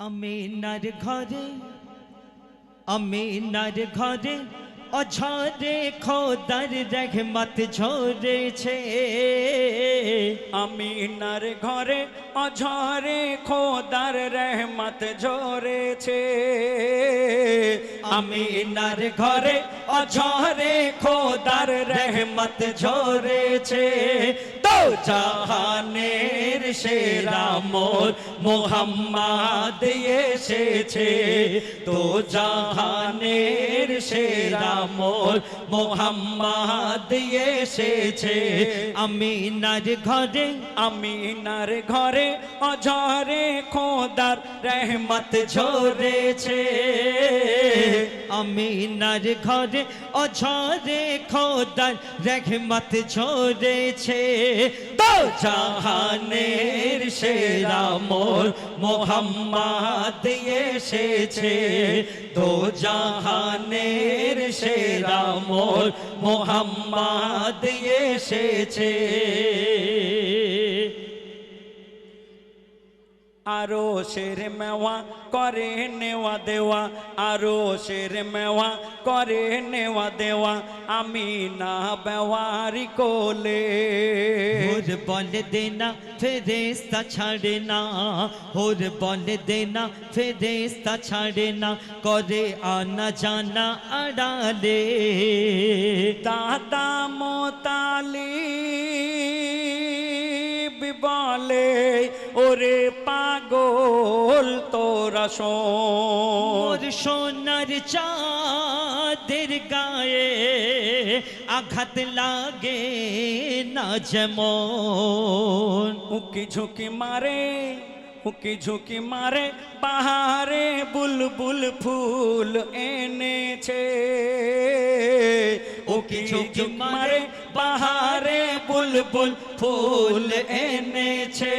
আমিনার ঘরে আমিনার ঘরে অঝরে খোদার রহমত ঝরেছে আমিনার ঘরে অঝরে খোদার রহমত ঝরেছে আমিনার ঘরে অঝরে খোদার রহমত ঝরেছে জাহানের সেরা মোহাম্মদ এসেছে। তো জাহানের সেরা মোর মোহাম্মদ এসেছে। আমিনার ঘরে আমিনার ঘরে অঝরে খোদার রহমত ঝরেছে। আমিনার ঘরে অঝরে খোদার রহমত ঝরেছে। তো জাহানের সেরা মোর মোহাম্মদ এসেছে। তো জাহানের সেরা মোর মোহাম্মদ এসেছে। আরও শের মেওয়া করে নেওয়া দেওয়া আরও শের মেওয়া করে নেওয়া দেওয়া আমি না বেওয়ারি কোলে হোর বলে দেনা ফেরেস্তা ছাড়ে না। হোর বলে দেনা ফেরেস্তা ছাড়ে না। করে আনা জানা আড়ালে। দাদা মোতালি শোন মোর সোনার চাঁদের গায়ে আঘাত লাগে না যেমন। উকি ঝুঁকি মারে উকি ঝুঁকি মারে পাহাড়ে বুলবুল ফুল এনেছে। উকি ঝুঁকি মারে পাহাড়ে বুলবুল ফুল এনেছে।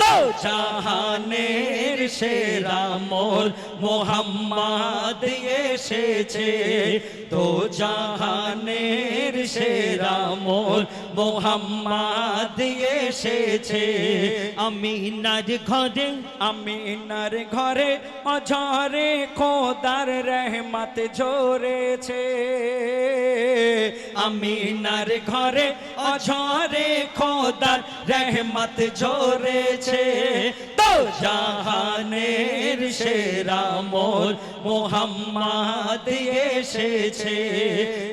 তো জাহানের সেরা মোর মোহাম্মদ এসেছে। তো জাহানের সেরা মোর মোহাম্মদ এসেছে। আমিনার ঘরে আমিনার ঘরে অঝরে খোদার রহমত ঝরেছে। আমিনার ঘরে অঝরে খোদার রহমত ঝরেছে। তো জাহানের সেরা মোর মোহাম্মদ এসেছে।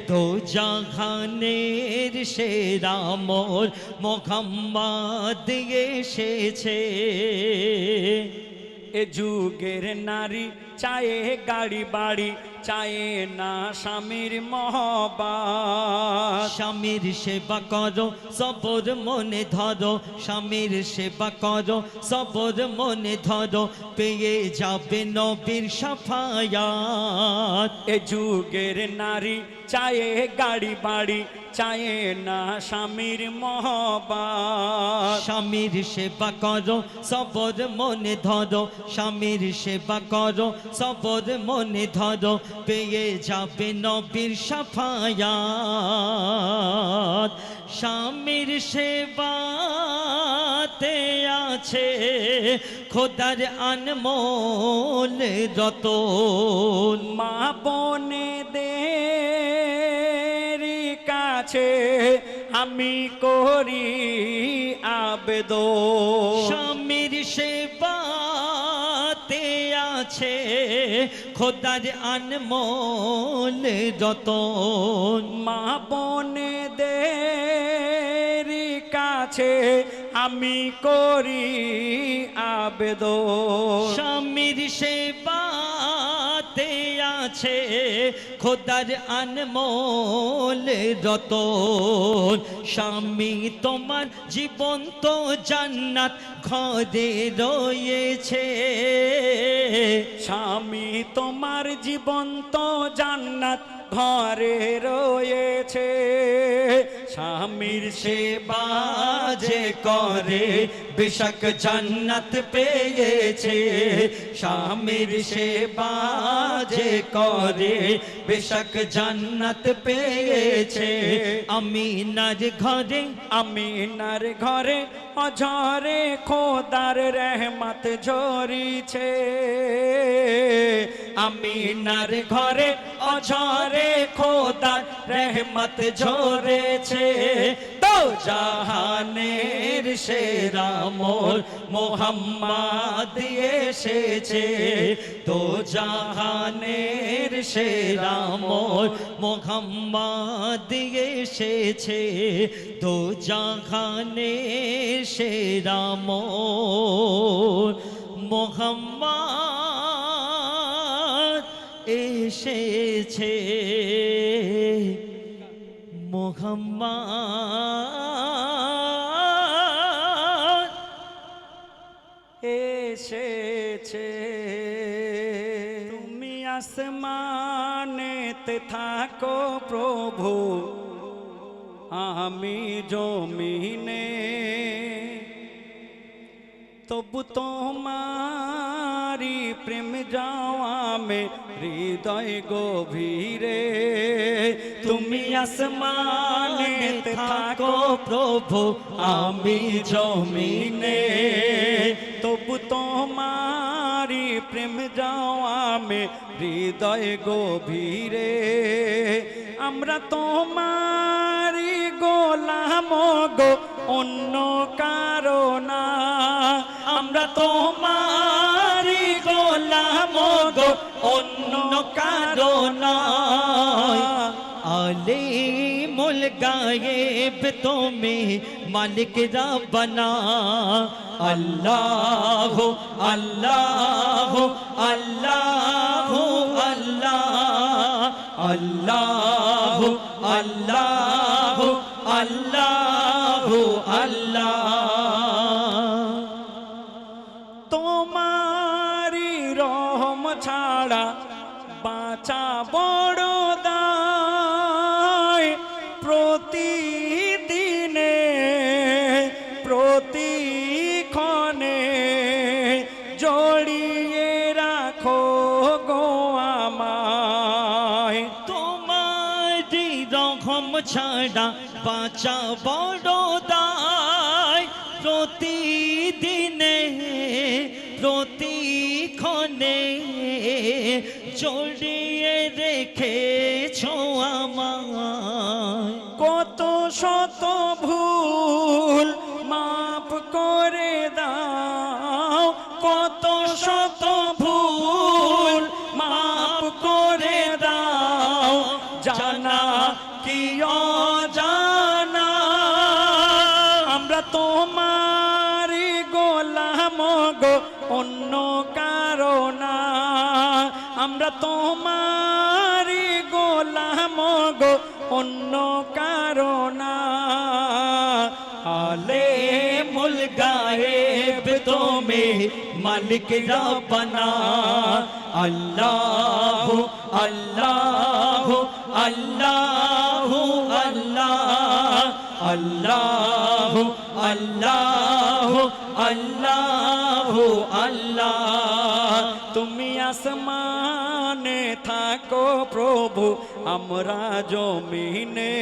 তো জাহানের সেরা মোর মোহাম্মদ এসেছে। এ যুগের নারী চায়ে গাড়ি বাড়ি চায়ে না স্বামীর মহবা স্বামীর সেবা করো সবর মনে ধরো। স্বামীর সেবা করো সবর মনে ধরো। পেয়ে যাবে নবীর সাফায়াত। এ যুগের নারী চায়ে গাড়ি বাড়ি চায়ে না স্বামীর মহবা স্বামীর সেবা করো সবর মনে ধরো। স্বামীর সেবা করো সবর মনে ধরো পেয়ে যাবে নবীর সাফায়াত। স্বামীর সেবাতে আছে খোদার আনমোল রতন। মা বোনেদের কাছে আমি করি আবেদন। আছে খোদার আনমোল যত মা বনে দে কাছে আমি করি আবেদন। স্বামীর সেবাতে আছে, খোদার আনমোল রত স্বামী, তোমার জীবন তো জান্নাত, ঘরে রয়েছে। স্বামী, তোমার জীবন্ত জান্নাত ঘরে রয়েছে। স্বামীর সেবা যে করে, বেশক জন্নত পেয়েছে। স্বামীর সেবা যে করে, বেশক জন্নত পেয়েছে। আমিনার ঘরে আমিনার ঘরে অঝরে খোদার রহমত ঝরিছে। আমিনার ঘরে অঝরে খোদার রহমত ঝরেছে। তো জাহানের সেরা মোর মোহাম্মদ এসেছে। তো জাহানের সেরা মোর মোহাম্মদ এসেছে। তো জাহানের সেরা মোর মোহাম্মদ এসেছে মোহাম্মদ। এসেছে। তুমি আসমানেতে থাকো প্রভু আমি জমিনে। তবু তোমারি প্রেম যাওয়া মে হৃদয় গভীরে। তুমি আসমানে থাকো প্রভু, আমি জমিনে। তবু তোমারি প্রেম যাওয়া মে হৃদয় গভীরে। আমরা তোমারি গোলাম গো, অন্য কারণা আমরা তোমারি গোলাম গো, অন্য কারণ আলে भूल गायब तुम्हें मालिक रा बना अल्लाह हो अल्लाह हो अल्लाह हो अल्लाह अल्लाह हो अल्लाह हो अल्लाह हो अल्लाह तुम्हारी रोहम छाड़ा বাঁচা বড় দায়। প্রতিদিনে, প্রতিক্ষণে জড়িয়ে রেখেছ আমায়। কত শত ভুল মাফ করে দাও, কত শত আমরা তোমারি গোলাম গো, অন্য কারণা আলে মুল গায়েব তুমি, মালিক রবনা আল্লাহ আল্লাহ আল্লাহ আল্লাহ। আল্লাহ আল্লাহ আল্লাহ আল্লাহ। তুমি আসমানে থাকো প্রভু, আমরা জমিনে।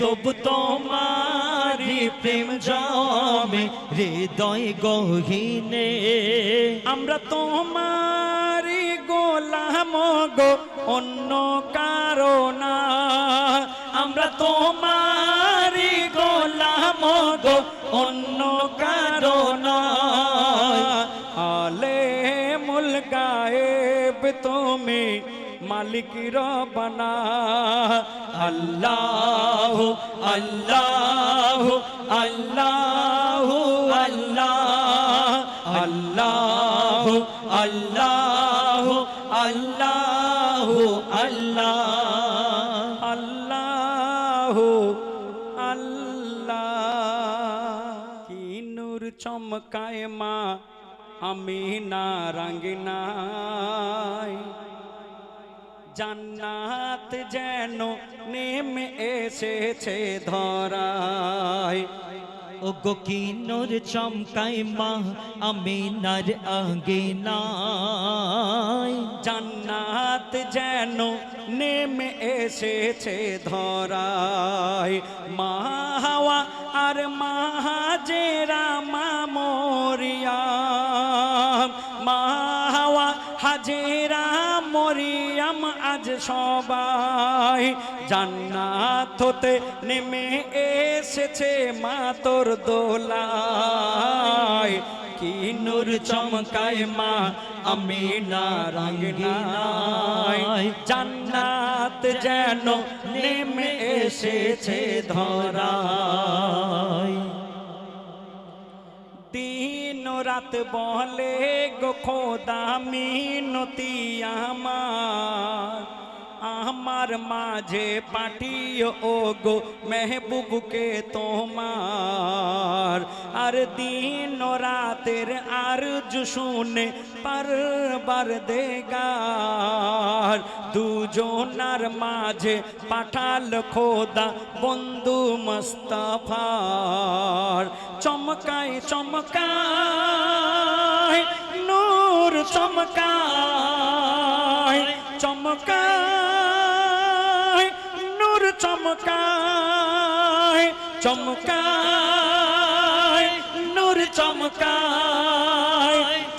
তবু তোমারি প্রেম জমে, হৃদয় গহীনে। আমরা তোমারি গোলাম গো, অন্য কারণা আমরা তোমারি গোলাম গো, অন্য কারণ গায়েব তুমি মালিক রবনা। আল্লাহ আল্লাহ আল্লাহ আল্লাহ। আল্লাহ আল্লাহ আল্লাহ আল্লাহ। আল্লাহ আল্লাহ। কি নূর চমকায় মা আমি না রাঙ্গিনাই জান্নাত যেন নেমে এসেছে ধরায়। ও গো কি নূর চমকায় মা আমিনার আগে নাই। জান্নাত যেন নেমে এসেছে ধরায়। মা হাওয়া আর মাহাজেরা মামরিয়া হাজেরা মরিয়াম আজ সবাই জান্নাত হতে নেমে এসেছে মা তোর দোলায়। কি নূর চমকায় মা আমি না রাঙ্গিনাই জান্নাত যেন নেমে এসেছে ধরায়। রাত বলে গো খোদা মিনতি আমার। আমার মাঝে পাঠিও ও গো মেহবুবকে তোমার। আর দিন রাতের আর শুনে পারবার দেগার। দুজনার মাঝে পাঠাল খোদা বন্ধু মস্তফার। চমকায় চমকায়, নূর চমকায় চমকায় চমকায় চমকায় নূর চমকায়।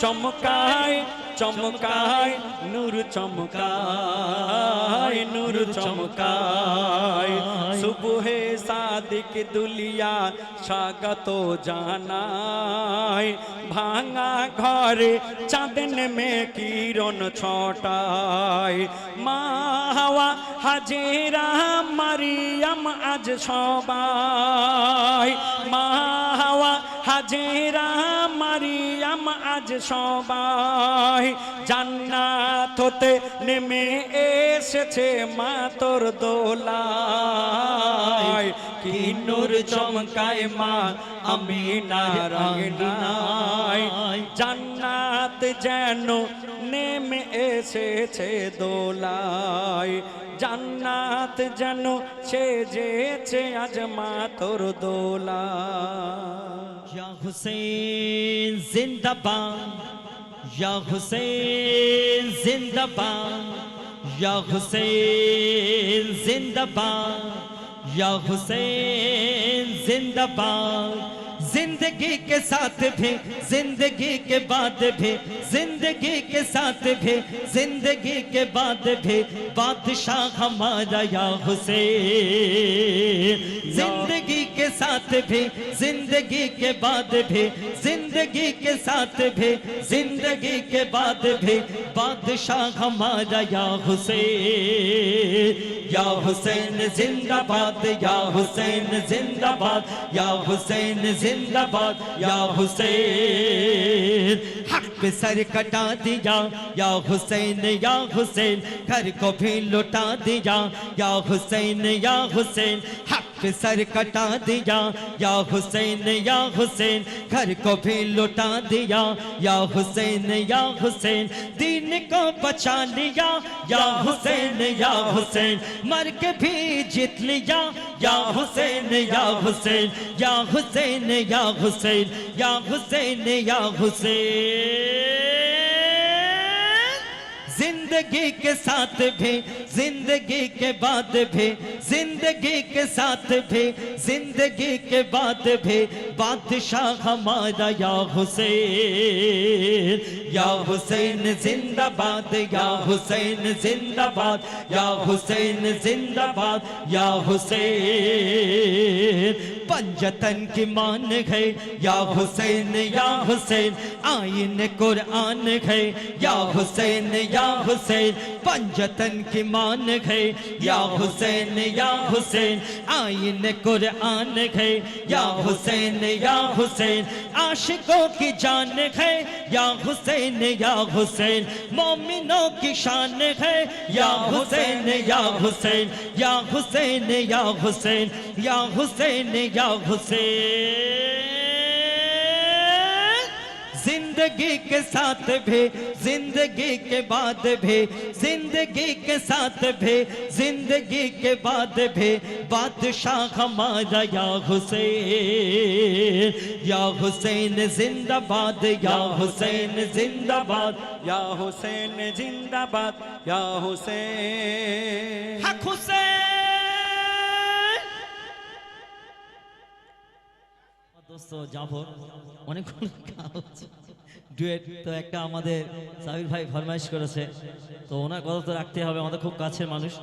চমকায় চমকায়, নূর চমকায় নূর চমকায়। সুবহে সাদিক দুলিয়া স্বাগত জানায় ভাঙা ঘরে চাঁদন মে কিরণ ছটায় মা হাওয়া হাজেরা মারিয়াম আজ সবাই। মা হাওয়া হাজেরা মারিয়াম আজ সবাই জান্নাত হতে নেমে এসেছে মা তোর দোলায়। কি নূর চমকায় মা আমি নারায়ণাই জান্নাত যেন নেমে এসেছে দোলায়। জান্নাত যেন সেজেছে আজ Ya Hussein Zindabad. Ya Hussein Zindabad. Ya Hussein Zindabad. Ya Hussein Zindabad. Zindabad. زندگی کے ساتھ بھی، زندگی کے بعد بھی، زندگی کے ساتھ بھی، زندگی کے بعد بھی۔ بادشاہ ہمارا یا حسین، زندگی کے ساتھ بھی، زندگی کے بعد بھی۔ زندگی کے ساتھ بھی، زندگی کے بعد بھی۔ بادشاہ ہمارا یا حسین یا حسین زندہ باد، یا حسین زندہ باد، یا حسین زندہ जिंदाबाद या हुसैन हक पे सर कटा दिया या हुसैन या हुसैन घर को भी लुटा दिया या हुसैन या हुसैन हक پہ سر کٹا دیا یا حسین یا حسین گھر کو بھی لٹا دیا یا حسین یا حسین دین کو بچا لیا یا حسین یا حسین مر کے بھی جیت لیا یا حسین یا حسین یا حسین یا حسین یا حسین یا حسین زندگی کے ساتھ بھی، زندگی کے بعد بھی، زندگی کے ساتھ بھی، زندگی کے بعد بھی۔ بادشاہ ہمارا یا حسین یا حسین زندہ باد، یا حسین زندہ باد، یا حسین زندہ باد، یا حسین۔ پنجتن کی مان گئے یا حسین یا حسین۔ آئین قرآن گئے یا حسین یا حسین۔ حسین پنجتن کی مان گئے یا حسین یا حسین آئین قرآن گئے یا حسین یا حسین عاشقوں کی جان گئے یا حسین یا حسین مومنوں کی شان گئے یا حسین یا حسین یا حسین یا حسین یا حسین یا حسین زندگی کے ساتھ بھی زندگی کے بعد بھی زندگی کے ساتھ بھی زندگی کے بعد بھی۔ بادشاہ ہمارا یا حسین یا حسین زندہ باد یا حسین زندہ باد یا حسین زندہ باد یا حسین۔ حق حسین! دوستو দোস্ত যাবো অনেকক্ষণ খাওয়া হচ্ছে ডুয়েট, তো একটা আমাদের সাবির ভাই ফরমাইশ করেছে। তো ওনার কথা তো রাখতে হবে, আমাদের খুব কাছের মানুষ।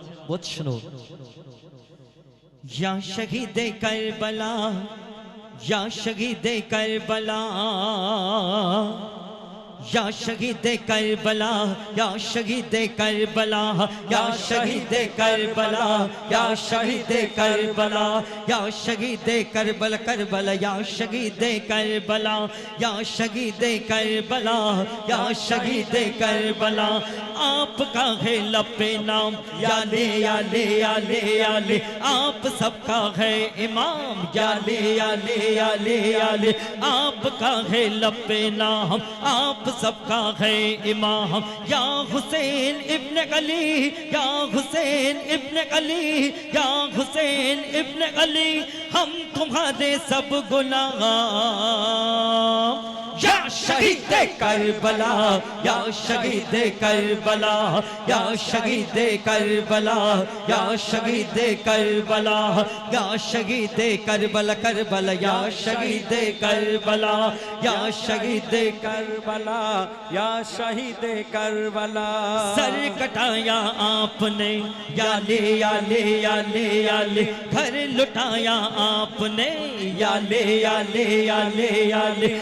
یا شہید کربلا، یا شہید کربلا، یا شہید کربلا، یا شہید کربلا، یا شہید کربلا کربلا، یا شہید کربلا، یا شہید کربلا، یا شہید کربلا۔ آپ کا ہے لب نام، یا لے یا لے یا لے یا لے۔ آپ سب کا ہے امام، یا لے یا لے یا لے یا لے۔ آپ کا ہے لب نام، آپ سب کا ہے امام۔ یا حسین ابن علی، یا حسین ابن علی، یا حسین ابن علی، ہم تمہارے سب گناہ۔ یا شہید کربلا، یا شہید کربلا، یا شہید کربلا، یا شہید کربلا، یا شہید کربلا کربلا، یا شہید کربلا، یا شہید کربلا، یا شہید کربلا۔ سر کٹایا آپ نے، یا لے یا لے یا لے یا لے۔ گھر لٹایا آپ نے، یا لے یا لے یا لے یا لے۔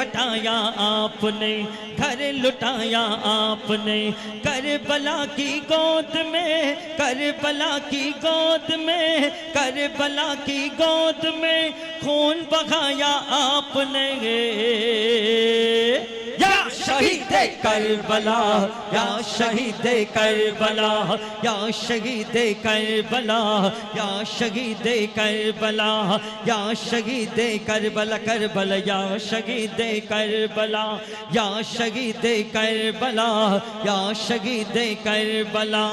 کھٹایا آپ نے، گھر لٹایا آپ نے۔ کربلا کی گود میں، کربلا کی گود میں، کربلا کی گود میں خون بغایا آپ نے۔ شہید کربلا، یا شہید کربلا، یا شہید کربلا، یا شہید کربلا، یا شہید کربلا کربلا، یا شہید کربلا، یا شہید کربلا، یا شہید کربلا۔